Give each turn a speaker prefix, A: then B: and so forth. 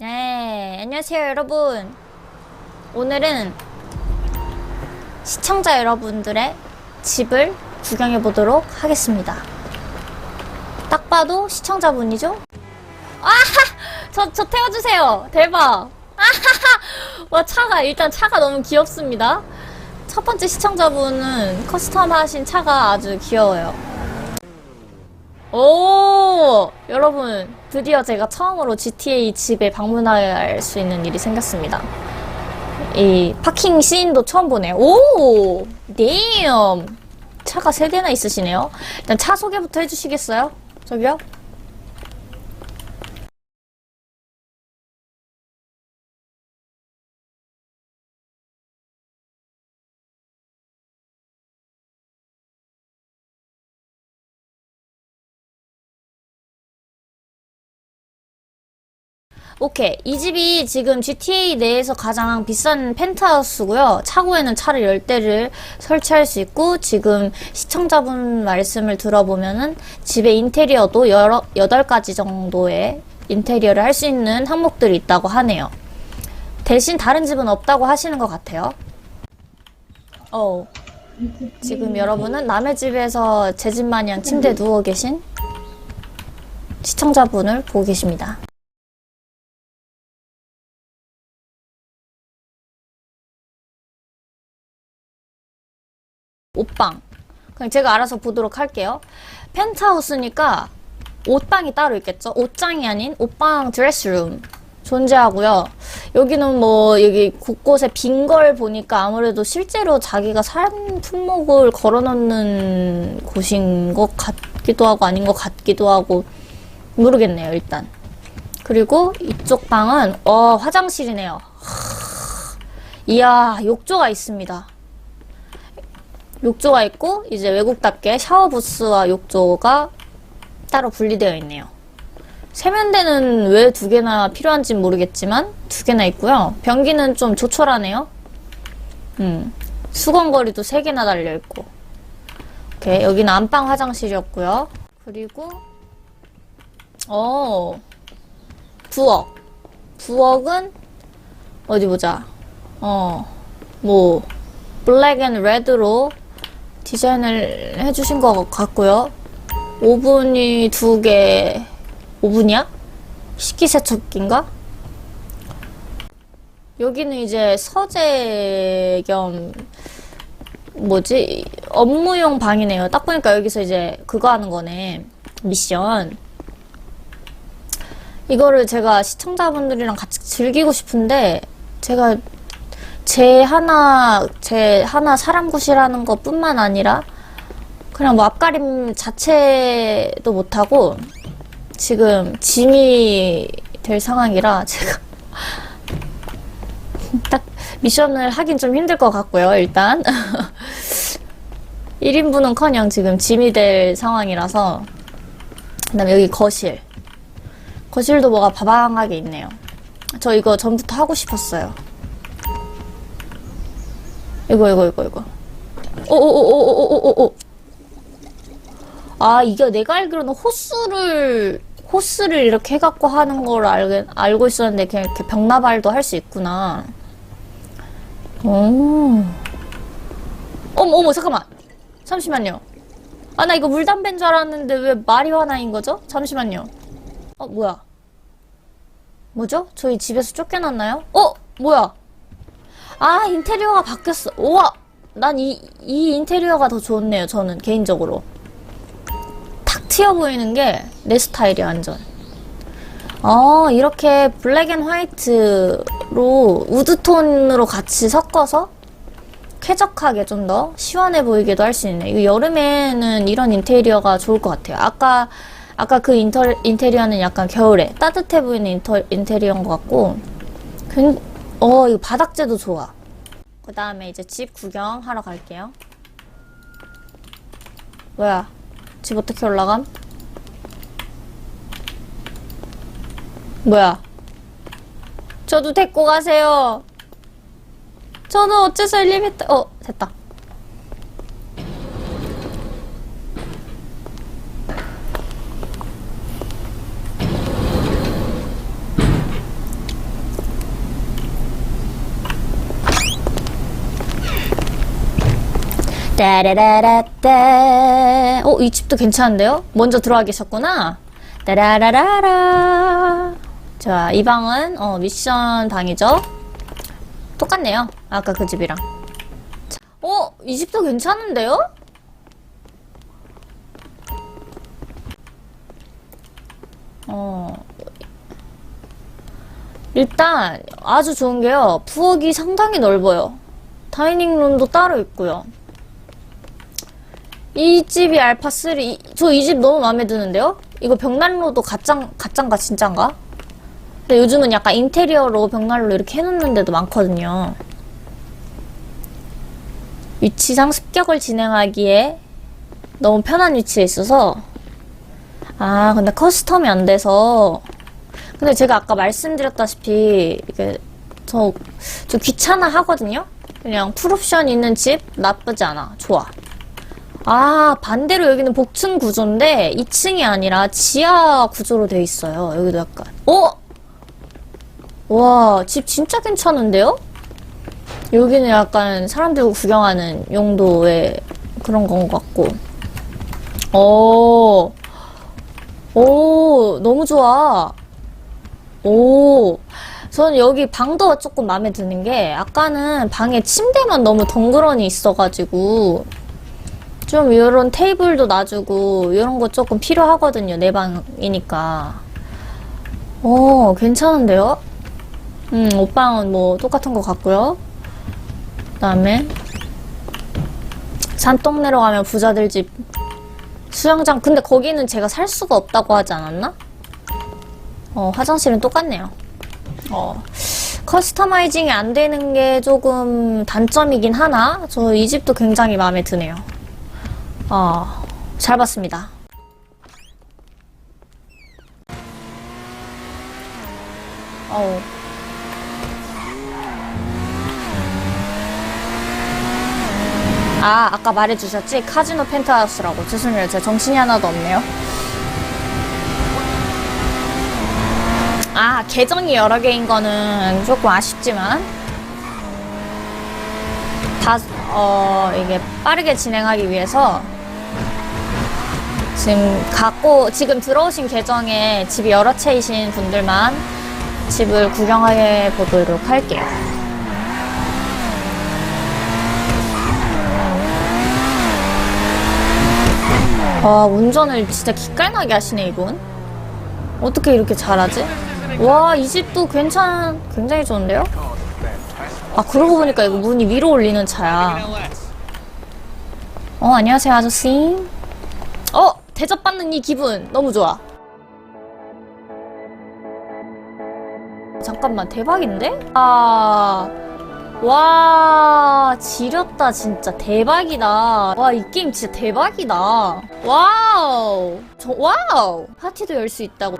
A: 네, 안녕하세요, 여러분. 오늘은 시청자 여러분들의 집을 구경해 보도록 하겠습니다. 딱 봐도 시청자분이죠? 아하! 저, 저 태워주세요. 대박. 아하하! 와, 차가, 일단 차가 너무 귀엽습니다. 첫 번째 시청자분은 커스텀 하신 차가 아주 귀여워요. 오! 여러분, 드디어 제가 처음으로 GTA 집에 방문할 수 있는 일이 생겼습니다. 이 파킹 시인도 처음 보네요. 오! damn! 차가 세 대나 있으시네요. 일단 차 소개부터 해주시겠어요? 저기요? 오케이. 이 집이 지금 GTA 내에서 가장 비싼 펜트하우스고요. 차고에는 차를 10대를 설치할 수 있고 지금 시청자분 말씀을 들어보면은 집의 인테리어도 여러 8가지 정도의 인테리어를 할 수 있는 항목들이 있다고 하네요. 대신 다른 집은 없다고 하시는 것 같아요. 어. 지금 여러분은 남의 집에서 제 집 마냥 침대에 누워 계신 시청자분을 보고 계십니다. 옷방. 그냥 제가 알아서 보도록 할게요. 펜트하우스니까 옷방이 따로 있겠죠? 옷장이 아닌 옷방 드레스룸 존재하고요. 여기는 뭐 여기 곳곳에 빈 걸 보니까 아무래도 실제로 자기가 산 품목을 걸어놓는 곳인 것 같기도 하고 아닌 것 같기도 하고 모르겠네요. 일단. 그리고 이쪽 방은 어 화장실이네요. 하, 이야 욕조가 있습니다. 욕조가 있고 이제 외국답게 샤워 부스와 욕조가 따로 분리되어 있네요. 세면대는 왜 두 개나 필요한지 모르겠지만 두 개나 있고요. 변기는 좀 조촐하네요. 음, 수건거리도 세 개나 달려 있고. 오케이, 여기는 안방 화장실이었고요. 그리고 어 부엌. 부엌은 어디 보자. 어, 뭐 블랙 앤 레드로 디자인을 해주신 것 같고요. 오븐이 두 개, 오븐이야? 식기세척기인가? 여기는 이제 서재 겸 뭐지 업무용 방이네요. 딱 보니까 여기서 이제 그거 하는 거네 미션. 이거를 제가 시청자분들이랑 같이 즐기고 싶은데 제가 제 하나 제 하나 사람 구실하는 것뿐만 아니라 그냥 뭐 앞가림 자체도 못하고 지금 짐이 될 상황이라 제가 딱 미션을 하긴 좀 힘들 것 같고요 일단. 1인분은 커녕 지금 짐이 될 상황이라서 그 다음에 여기 거실. 거실도 뭐가 바방하게 있네요. 저 이거 전부터 하고 싶었어요 이거 이거 이거 이거. 오오오오오오오오 아 이게 내가 알기로는 호스를 호스를 이렇게 해갖고 하는 걸 알, 알고 있었는데 그냥 이렇게 벽나발도 할 수 있구나. 오 어머 어머 잠깐만. 잠시만요. 아 나 이거 물담배인 줄 알았는데 왜 마리화나인 거죠? 잠시만요. 어 뭐야? 뭐죠? 저희 집에서 쫓겨났나요? 어 뭐야 아, 인테리어가 바뀌었어. 우와! 난 이, 이 인테리어가 더 좋네요, 저는, 개인적으로. 탁 튀어 보이는 게 내 스타일이야, 완전. 어, 이렇게 블랙 앤 화이트로 우드톤으로 같이 섞어서 쾌적하게 좀 더 시원해 보이기도 할 수 있네. 이거 여름에는 이런 인테리어가 좋을 것 같아요. 아까, 아까 그 인터, 인테리어는 약간 겨울에 따뜻해 보이는 인터, 인테리어인 것 같고, 괜, 어, 이거 바닥재도 좋아. 그 다음에 이제 집 구경하러 갈게요. 뭐야? 집 어떻게 올라감? 뭐야? 저도 데리고 가세요. 저는 어째서 엘리베이터, 어, 됐다. 따라라라따. 어, 이 집도 괜찮은데요? 먼저 들어와 계셨구나. 따라라라라. 자, 이 방은, 어, 미션 방이죠? 똑같네요. 아까 그 집이랑. 자, 어, 이 집도 괜찮은데요? 어, 일단 아주 좋은 게요. 부엌이 상당히 넓어요. 다이닝룸도 따로 있고요. 이 집이 알파3. 저 이 집 너무 마음에 드는데요? 이거 벽난로도 가짱, 가짱가 진짠가? 근데 요즘은 약간 인테리어로 벽난로 이렇게 해놓는 데도 많거든요. 위치상 습격을 진행하기에 너무 편한 위치에 있어서 아 근데 커스텀이 안 돼서 근데 제가 아까 말씀드렸다시피 이게 저, 저 귀찮아 하거든요? 그냥 풀옵션 있는 집 나쁘지 않아. 좋아. 아, 반대로 여기는 복층 구조인데 2층이 아니라 지하 구조로 돼 있어요. 여기도 약간. 어? 와, 집 진짜 괜찮은데요? 여기는 약간 사람들 구경하는 용도의 그런 건 같고. 오, 오, 너무 좋아. 오, 저는 여기 방도 조금 마음에 드는 게, 아까는 방에 침대만 너무 덩그러니 있어가지고, 좀 이런 테이블도 놔주고, 이런 거 조금 필요하거든요. 내 방이니까. 오, 괜찮은데요? 음, 옷방은 뭐 똑같은 것 같고요. 그 다음에, 산동 내려가면 부자들 집 수영장, 근데 거기는 제가 살 수가 없다고 하지 않았나? 어, 화장실은 똑같네요. 어, 커스터마이징이 안 되는 게 조금 단점이긴 하나, 저 이 집도 굉장히 마음에 드네요. 어, 잘 봤습니다. 어우. 아, 아까 말해주셨지? 카지노 펜트하우스라고. 죄송해요. 제가 정신이 하나도 없네요. 아, 계정이 여러 개인 거는 조금 아쉽지만. 다, 어, 이게 빠르게 진행하기 위해서. 지금 갖고, 지금 들어오신 계정에 집이 여러 채이신 분들만 집을 구경해 보도록 할게요. 와, 운전을 진짜 기깔나게 하시네, 이분. 어떻게 이렇게 잘하지? 와, 이 집도 괜찮, 굉장히 좋은데요? 아, 그러고 보니까 이거 문이 위로 올리는 차야. 어, 안녕하세요, 아저씨. 어, 대접받는 이 기분. 너무 좋아. 잠깐만, 대박인데? 아, 와, 지렸다, 진짜. 대박이다. 와, 이 게임 진짜 대박이다. 와우. 저, 와우. 파티도 열 수 있다고.